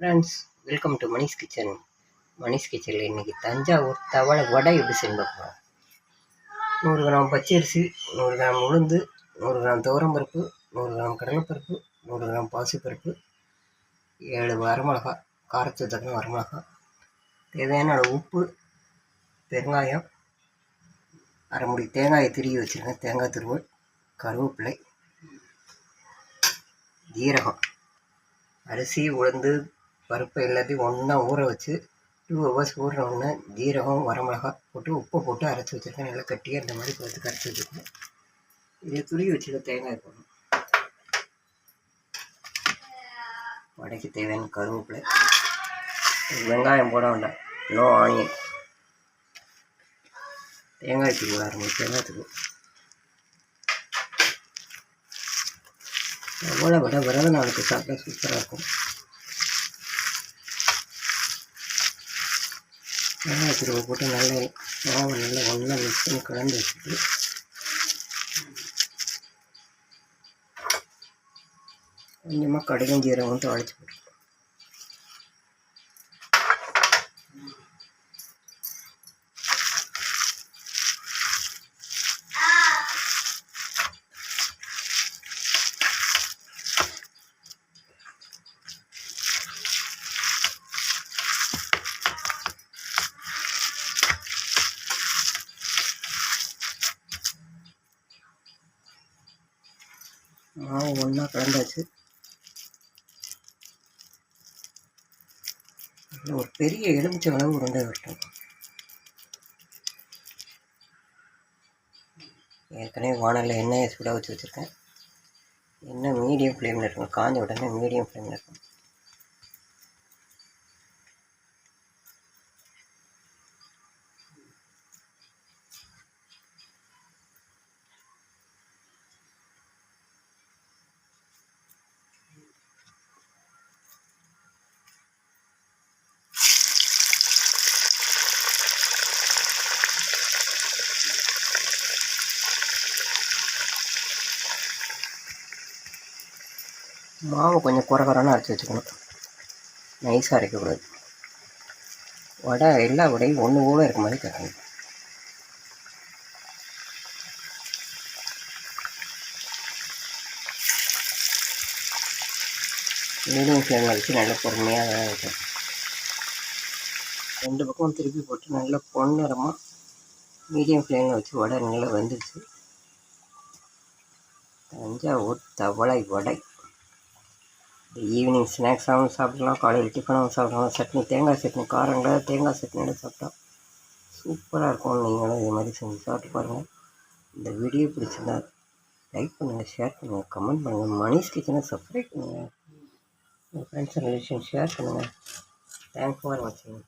Friends welcome to Manish kitchen Manish கிச்சனில் இன்றைக்கி தஞ்சாவூர் தவளை வடை எப்படி செய்ய போகிறோம் நூறு கிராம் பச்சரிசி நூறு கிராம் உளுந்து நூறு கிராம் துவரம்பருப்பு நூறு கிராம் கடலைப்பருப்பு நூறு கிராம் பாசிப்பருப்பு ஏழு வரமிளகா காரத்துக்கு தக்கன வரமிளகா தேவையான உப்பு பெருங்காயம் அரைமுடி தேங்காயை திருகி வச்சுருக்கேன். தேங்காய் திருவல் கருவேப்பிலை ஜீரகம் அரிசி உளுந்து பருப்பு எல்லாத்தையும் ஒன்றா ஊற வச்சு டூ ஹவர்ஸ் ஊறின உடனே ஜீரகம் வரமிளகா போட்டு உப்பை போட்டு அரைச்சி வச்சுருக்கேன். நல்லா கட்டியாக இந்த மாதிரி பார்த்து கரைச்சி வச்சுருக்கேன். இதை துருவி வச்சுருக்க தேங்காய் போடணும். வடைக்கு தேவையான கருவேப்பிலை வெங்காயம் போட வேண்டாம். நோ ஆனியன் தேங்காய் தூள் அரை தேங்காய் தூள் எவ்வளோ விட விரத நாளுக்கு சாப்பிட்டா சூப்பராக இருக்கும். தேங்காய் திருவை போட்டு நல்லா மாவு நல்லா ஒன்றா மிக்ஸ் பண்ணி கலந்து வச்சுட்டு. கொஞ்சமாக கடுகும் ஜீரகம் தாளிச்சு போட்டு மாவு ஒன்றா கலந்தாச்சு. ஒரு பெரிய எலுமிச்சை அளவு உருண்டை வரட்டும். ஏற்கனவே வானலில் எண்ணெயை சுட வச்சு வச்சுருக்கேன். எண்ணெய் மீடியம் ஃப்ளேமில் இருக்கும். காஞ்ச உடனே மீடியம் ஃப்ளேமில் இருக்கும். மாவு கொஞ்சம் குறை குறைன்னு அரைச்சி வச்சுக்கணும். நைஸாக அரைக்கக்கூடாது. வடை எல்லா வடையும் ஒன்று கூட இருக்க மாதிரி தரணும் மீடியம் ஃப்ளேமில் வச்சு நல்லா பொறுமையாக தான் வைக்கணும். ரெண்டு பக்கம் திருப்பி போட்டு நல்லா பொன்னிறமாக மீடியம் ஃப்ளேமில் வச்சு வடை நல்லா வந்துடுச்சு தஞ்சாவூர் தவளை வடை. ஈவினிங் ஸ்நாக்ஸாகவும் சாப்பிடலாம். காலையில் டிஃபனாகவும் சாப்பிடலாம். சட்னி தேங்காய் சட்னி காரங்கள தேங்காய் சட்னியோட சாப்பிட்டா சூப்பராக இருக்கும். நீங்களும் இது மாதிரி செஞ்சு சாப்பிட்டு பாருங்கள் இந்த வீடியோ பிடிச்சிருந்தா லைக் பண்ணுங்கள் ஷேர் பண்ணுங்கள் கமெண்ட் பண்ணுங்கள் மணிஷ் கிச்சனை சப்ஸ்கிரைப் பண்ணுங்கள் உங்கள் ஃப்ரெண்ட்ஸ் அண்ட் ரிலேஷன் ஷேர் பண்ணுங்கள் தேங்க்ஸ் ஃபார் வாட்சிங்